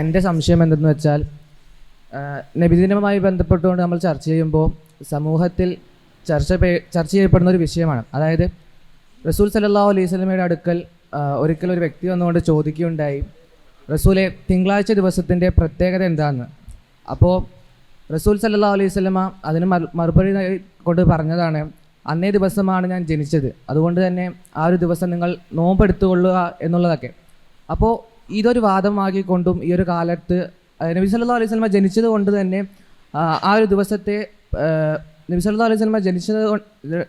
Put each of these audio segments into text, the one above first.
എന്റെ സംശയം എന്തെന്ന് വെച്ചാൽ നബിദിനവുമായി ബന്ധപ്പെട്ടുകൊണ്ട് നമ്മൾ ചർച്ച ചെയ്യുമ്പോൾ സമൂഹത്തിൽ ചർച്ച ചർച്ച ചെയ്യപ്പെടുന്ന ഒരു വിഷയമാണ്. അതായത് റസൂൽ സല്ലല്ലാഹു അലൈഹി സ്വലമയുടെ അടുക്കൽ ഒരിക്കൽ ഒരു വ്യക്തി വന്നുകൊണ്ട് ചോദിക്കുകയുണ്ടായി റസൂലെ തിങ്കളാഴ്ച ദിവസത്തിന്റെ പ്രത്യേകത എന്താണെന്ന് അപ്പോൾ റസൂൽ സല്ലാ അലൈഹി സ്വലമ അതിന് മറുപടി കൊണ്ട് പറഞ്ഞതാണ് അന്നേ ദിവസമാണ് ഞാൻ ജനിച്ചത്. അതുകൊണ്ട് തന്നെ ആ ഒരു ദിവസം നിങ്ങൾ നോമ്പെടുത്തുകൊള്ളുക എന്നുള്ളതൊക്കെ. അപ്പോൾ ഇതൊരു വാദമാക്കിക്കൊണ്ടും ഈ ഒരു കാലത്ത് നബി സല്ലാ അലൈഹി സ്വലമ ജനിച്ചത് കൊണ്ട് തന്നെ ആ, ഒരു ദിവസത്തെ നബി സല്ലാ അലൈഹി സ്വലമ ജനിച്ചത്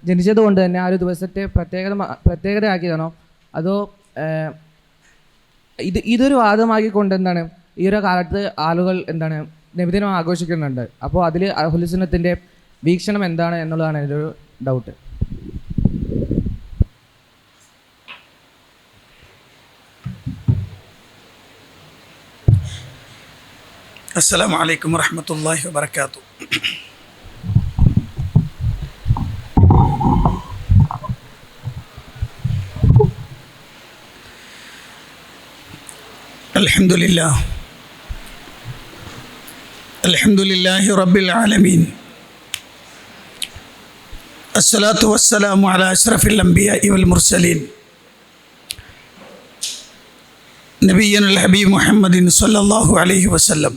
ജനിച്ചത് കൊണ്ട് തന്നെ ആ ഒരു ദിവസത്തെ പ്രത്യേകത പ്രത്യേകതയാക്കിയതാണോ? അതോ ഇത് ഇതൊരു വാദമാക്കിക്കൊണ്ട് എന്താണ്? ഈ ഒരു കാലത്ത് ആളുകൾ എന്താണ് നബിദിനം ആഘോഷിക്കുന്നുണ്ട്. അപ്പോൾ അതിൽ അഹുലുസുന്നത്തിന്റെ വീക്ഷണം എന്താണ് എന്നുള്ളതാണ് എന്റെ ഒരു ഡൗട്ട് السلام عليكم ورحمة الله وبركاته. الحمد لله. الحمد لله رب العالمين. الصلاة والسلام على أشرف الأنبياء والمرسلين. نبينا الحبيب محمد صلى الله عليه وسلم.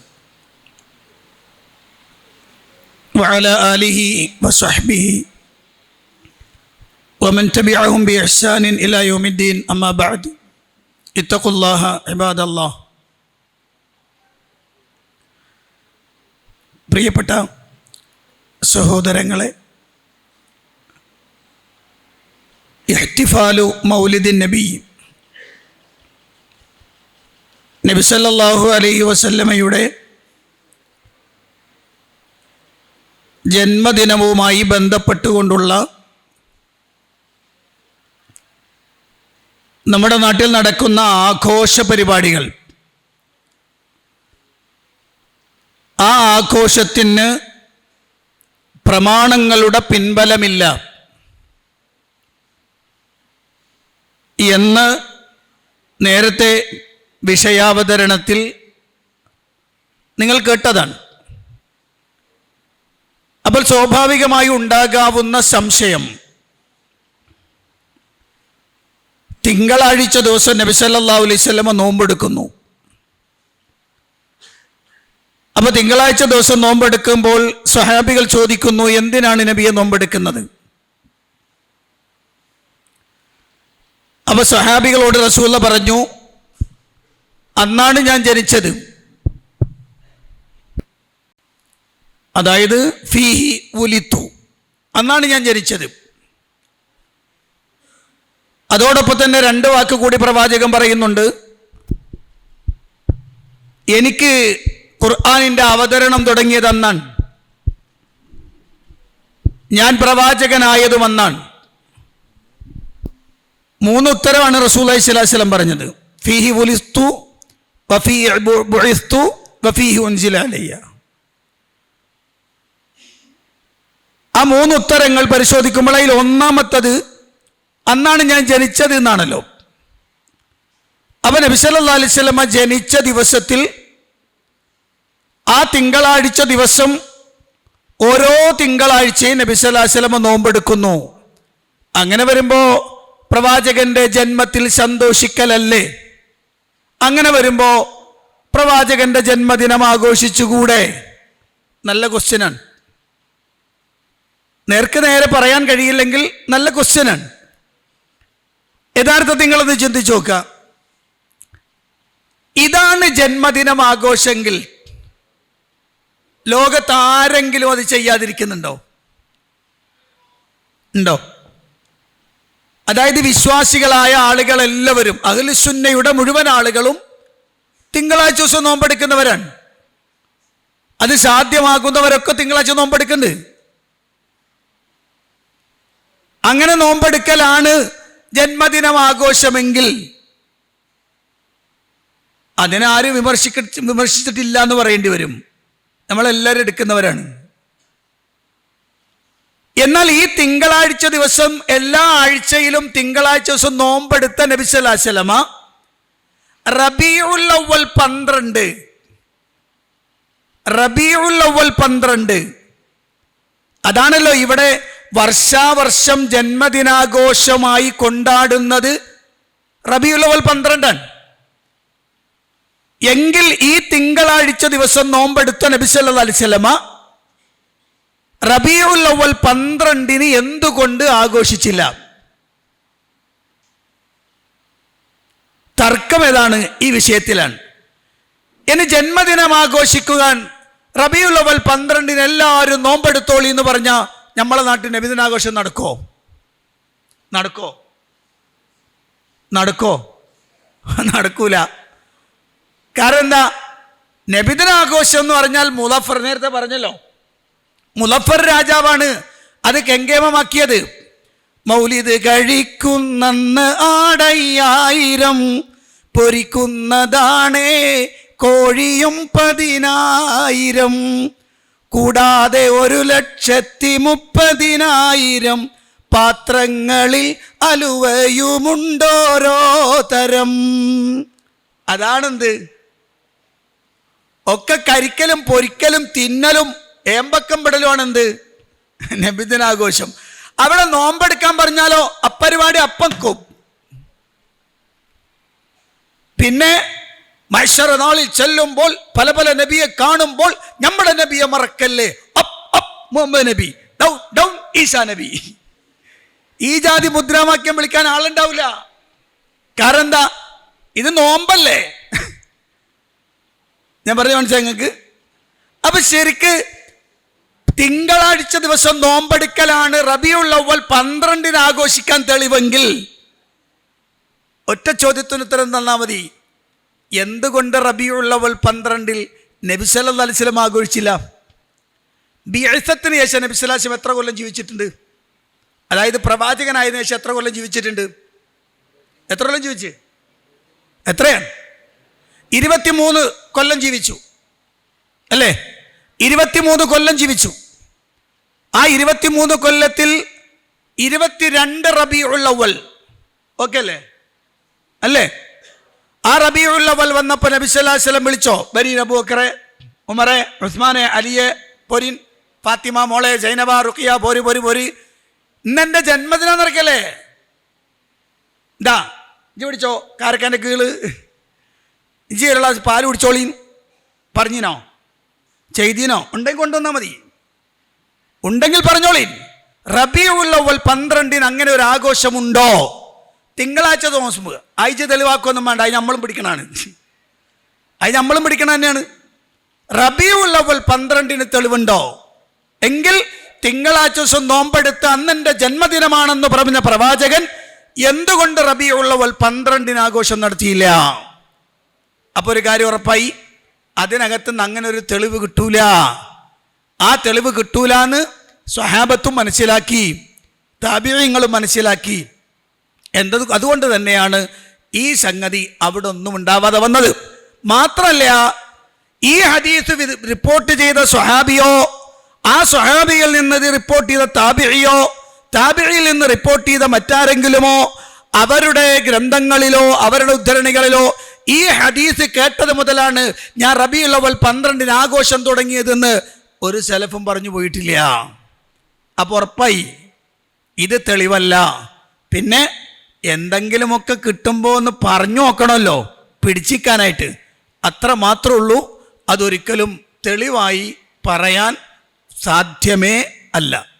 وعلى آله وصحبه ومن تبعهم بإحسان إلى يوم الدين أما بعد اتقوا الله عباد الله പ്രിയപ്പെട്ട സഹോദരങ്ങളെ ഇഹ്തിഫാലു മൗലിദിൻ നബി നബി സല്ലല്ലാഹു അലൈഹി വസല്ലമയുടെ ജന്മദിനവുമായി ബന്ധപ്പെട്ടുകൊണ്ടുള്ള നമ്മുടെ നാട്ടിൽ നടക്കുന്ന ആഘോഷ പരിപാടികൾ. ആ ആഘോഷത്തിന് പ്രമാണങ്ങളുടെ പിൻബലമില്ല. എന്ന് നേരത്തെ വിഷയാവതരണത്തിൽ നിങ്ങൾ കേട്ടതാണ്. സ്വാഭാവികമായി ഉണ്ടാകാവുന്ന സംശയം. തിങ്കളാഴ്ച ദിവസം നബി വസല്ലമ നോമ്പെടുക്കുന്നു. അപ്പോൾ തിങ്കളാഴ്ച ദിവസം നോമ്പെടുക്കുമ്പോൾ സ്വഹാബികൾ ചോദിക്കുന്നു എന്തിനാണ് നബിയെ നോമ്പെടുക്കുന്നത്? അപ്പോൾ സ്വഹാബികളോട് റസൂല പറഞ്ഞു അന്നാണ് ഞാൻ ജനിച്ചത്. അതായത് ഫീഹി ഉലിത്തു. അന്നാണ് ഞാൻ ജനിച്ചത്. അതോടൊപ്പം തന്നെ രണ്ട് വാക്ക് കൂടി പ്രവാചകൻ പറയുന്നുണ്ട്. എനിക്ക് ഖുർആാനിന്റെ അവതരണം തുടങ്ങിയത് അന്നാണ് ഞാൻ പ്രവാചകനായതും അന്നാണ്. മൂന്ന് ഉത്തരവാണ് റസൂൽ അലൈഹിസ്ലാം പറഞ്ഞത്. ഫിഹി ഉലിസ്തു വഫീ ബുഇസ്തു വഫീഹി ഉൻസില ആ മൂന്ന് ഉത്തരങ്ങൾ പരിശോധിക്കുമ്പോൾ അതിൽ ഒന്നാമത്തത് അന്നാണ് ഞാൻ ജനിച്ചത് എന്നാണല്ലോ. അവൻ നബിസല്ലാ അലിസ്ലമ ജനിച്ച ദിവസത്തിൽ ആ തിങ്കളാഴ്ച ദിവസം ഓരോ തിങ്കളാഴ്ചയും നബി സല്ലല്ലാഹു അലൈഹി നോമ്പെടുക്കുന്നു. അങ്ങനെ വരുമ്പോൾ പ്രവാചകന്റെ ജന്മത്തിൽ സന്തോഷിക്കലല്ലേ? അങ്ങനെ വരുമ്പോൾ പ്രവാചകന്റെ ജന്മദിനം ആഘോഷിച്ചുകൂടെ? നല്ല ക്വസ്റ്റ്യനാണ് നേർക്ക് നേരെ പറയാൻ കഴിയില്ലെങ്കിൽ നല്ല ക്വസ്റ്റ്യനാണ്. യഥാർത്ഥത്തിൽ നിങ്ങളൊന്ന് ചിന്തിച്ചു നോക്കുക. ഇതാണ് ജന്മദിനം ആഘോഷമെങ്കിൽ ലോകത്ത് ആരെങ്കിലും അത് ചെയ്യാതിരിക്കുന്നുണ്ടോ? ഉണ്ടോ? അതായത് വിശ്വാസികളായ ആളുകളെല്ലാവരും അഖിലുസുന്നയുടെ മുഴുവൻ ആളുകളും തിങ്കളാഴ്ച ദിവസം നോമ്പെടുക്കുന്നവരാണ്. അത് സാധ്യമാകുന്നവരൊക്കെ തിങ്കളാഴ്ച നോമ്പെടുക്കുന്നുണ്ട്. അങ്ങനെ നോമ്പെടുക്കലാണ് ജന്മദിനം ആഘോഷമെങ്കിൽ അതിനാരും വിമർശിക്ക വിമർശിച്ചിട്ടില്ല എന്ന് പറയേണ്ടി വരും. നമ്മളെല്ലാവരും എടുക്കുന്നവരാണ്. എന്നാൽ ഈ തിങ്കളാഴ്ച ദിവസം എല്ലാ ആഴ്ചയിലും തിങ്കളാഴ്ച ദിവസം നോമ്പെടുത്ത നബിസലാസലമ റബിയുൽ അവൽ പന്ത്രണ്ട്. റബീഉൽ അവൽ പന്ത്രണ്ട്. അതാണല്ലോ ഇവിടെ വർഷാവർഷം ജന്മദിനാഘോഷമായി കൊണ്ടാടുന്നത് റബിയുലവൽ പന്ത്രണ്ടാണ്. എങ്കിൽ ഈ തിങ്കളാഴ്ച ദിവസം നോമ്പെടുത്ത നബി അലിസ്ലമ റബിയുലവൽ പന്ത്രണ്ടിന് എന്തുകൊണ്ട് ആഘോഷിച്ചില്ല? തർക്കം ഏതാണ് ഈ വിഷയത്തിലാണ്. ഇനി ജന്മദിനം ആഘോഷിക്കുവാൻ റബിയുലവൽ പന്ത്രണ്ടിന് എല്ലാവരും നോമ്പെടുത്തോളി എന്ന് പറഞ്ഞ നമ്മളെ നാട്ടിൽ നബിദിനാഘോഷം നടക്കോ? നടക്കോ? നടക്കോ? നടക്കൂല. കാരണം എന്താ? നബിദിനാഘോഷം എന്ന് പറഞ്ഞാൽ മുലഫർ നേരത്തെ പറഞ്ഞല്ലോ. മുലഫർ രാജാവാണ് അത് കെങ്കേമമാക്കിയത്. മൗലിത് കഴിക്കുന്നന്ന് ആടയ്യായിരം പൊരിക്കുന്നതാണേ കോഴിയും പതിനായിരം. കൂടാതെ ഒരു ലക്ഷത്തി മുപ്പതിനായിരം പാത്രങ്ങളിൽ അലുവയുമുണ്ടോരോ തരം അതാണെന്ത്? ഒക്കെ കരിക്കലും പൊരിക്കലും തിന്നലും ഏമ്പക്കം പെടലുമാണെന്ത് നബിദിനാഘോഷം. അവിടെ നോമ്പെടുക്കാൻ പറഞ്ഞാലോ അപ്പരിപാടി അപ്പക്കും പിന്നെ മത്സര നാളിൽ ചെല്ലുമ്പോൾ പല പല നബിയെ കാണുമ്പോൾ നമ്മുടെ നബിയെ മറക്കല്ലേ? അപ്പ് അപ്പ് മുഹമ്മദ് നബി. ഡൗൺ ഡൗൺ ഈസാ നബി. ഈ ജാതി മുദ്രാവാക്യം വിളിക്കാൻ ആളുണ്ടാവില്ല. കാരണം എന്താ? ഇത് നോമ്പല്ലേ? ഞാൻ പറഞ്ഞു മനസ്സിലായി നിങ്ങൾക്ക്? അപ്പൊ ശരിക്ക് തിങ്കളാഴ്ച ദിവസം നോമ്പെടുക്കലാണ് റബിയുൽ അവൽ പന്ത്രണ്ടിന് ആഘോഷിക്കാൻ തെളിവെങ്കിൽ ഒറ്റ ചോദ്യത്തിന് ഉത്തരം തന്നാൽ മതി. എന്തുകൊണ്ട് റബിയുള്ളവൽ പന്ത്രണ്ടിൽ നബി സല്ലല്ലാഹു അലൈഹി വസല്ലം ആഘോഷിച്ചില്ല? ബിഅസത്തിന് ശേഷം നബി സല്ലല്ലാഹു അലൈഹി വസല്ലം എത്ര കൊല്ലം ജീവിച്ചിട്ടുണ്ട്? അതായത് പ്രവാചകനായതിനു ശേഷം എത്ര കൊല്ലം ജീവിച്ചിട്ടുണ്ട്? എത്ര കൊല്ലം ജീവിച്ച്? എത്രയാണ്? ഇരുപത്തിമൂന്ന് കൊല്ലം ജീവിച്ചു. അല്ലേ? ഇരുപത്തിമൂന്ന് കൊല്ലം ജീവിച്ചു. ആ ഇരുപത്തിമൂന്ന് കൊല്ലത്തിൽ ഇരുപത്തിരണ്ട് റബി അവൽ ഓക്കെ അല്ലേ? അല്ലേ? ആ റബിയുള്ളവൽ വന്നപ്പോൾ നബി സല്ലല്ലാഹു അലൈഹി വസല്ലം വിളിച്ചോ? ബരി നബുക്കറെ ഉമറെ ഉസ്മാനെ അലിയെ പൊരിൻ ഫാത്തിമ മോളെ ജൈനബ റുക്കിയ പോരി പോരി പോരി. ഇന്നെന്റെ ജന്മദിനം നിറക്കല്ലേ ഇതാ ഇജ്ജ് പിടിച്ചോ കാരക്കാന്റെ കീൾ. ഇജി ഉള്ള പാൽ കുടിച്ചോളീൻ പറഞ്ഞിനോ? ചെയ്തീനോ? ഉണ്ടെങ്കിൽ കൊണ്ടുവന്നാൽ മതി. ഉണ്ടെങ്കിൽ പറഞ്ഞോളീൻ റബിയുള്ളവൽ പന്ത്രണ്ടിന് അങ്ങനെ ഒരു ആഘോഷമുണ്ടോ? തിങ്കളാഴ്ച തോമസ് ആഴ്ച തെളിവാക്കൊന്നും വേണ്ട. അത് നമ്മളും പിടിക്കണാണ് അത് നമ്മളും പിടിക്കണ തന്നെയാണ്. റബിയുൽ അവൽ പന്ത്രണ്ടിന് തെളിവുണ്ടോ? എങ്കിൽ തിങ്കളാഴ്ച ദിവസം നോമ്പെടുത്ത് അന്നെന്റെ ജന്മദിനമാണെന്ന് പറഞ്ഞ പ്രവാചകൻ എന്തുകൊണ്ട് റബിയുൽ അവൽ പന്ത്രണ്ടിന് ആഘോഷം നടത്തിയില്ല? അപ്പോൾ ഒരു കാര്യം ഉറപ്പായി. അതിനകത്ത് നിന്ന് അങ്ങനെ ഒരു തെളിവ് കിട്ടൂല. ആ തെളിവ് കിട്ടൂല എന്ന് സ്വഹാബത്തും മനസ്സിലാക്കി. താപിയങ്ങളും മനസ്സിലാക്കി. എന്തത് അതുകൊണ്ട് തന്നെയാണ് ഈ സംഗതി അവിടെ ഒന്നും ഉണ്ടാവാതെ വന്നത്. മാത്രമല്ല ഈ ഹദീസ് റിപ്പോർട്ട് ചെയ്ത സ്വഹാബിയോ ആ സ്വഹാബിയിൽ നിന്ന് റിപ്പോർട്ട് ചെയ്ത താബിഴിയോ താബിഴിയിൽ നിന്ന് റിപ്പോർട്ട് ചെയ്ത മറ്റാരെങ്കിലുമോ അവരുടെ ഗ്രന്ഥങ്ങളിലോ അവരുടെ ഉദ്ധരണികളിലോ ഈ ഹദീസ് കേട്ടത് മുതലാണ് ഞാൻ റബി അവൽ പന്ത്രണ്ടിന് ആഘോഷം തുടങ്ങിയതെന്ന് ഒരു സെലഫും പറഞ്ഞു പോയിട്ടില്ല. അപ്പോൾ ഉറപ്പായി ഇത് തെളിവല്ല. പിന്നെ എന്തെങ്കിലുമൊക്കെ കിട്ടുമ്പോൾ എന്ന് പറഞ്ഞു നോക്കണമല്ലോ പിടിച്ചിക്കാനായിട്ട്. അത്ര മാത്രമേ ഉള്ളൂ അതൊരിക്കലും തെളിവായി പറയാൻ സാധ്യമേ അല്ല.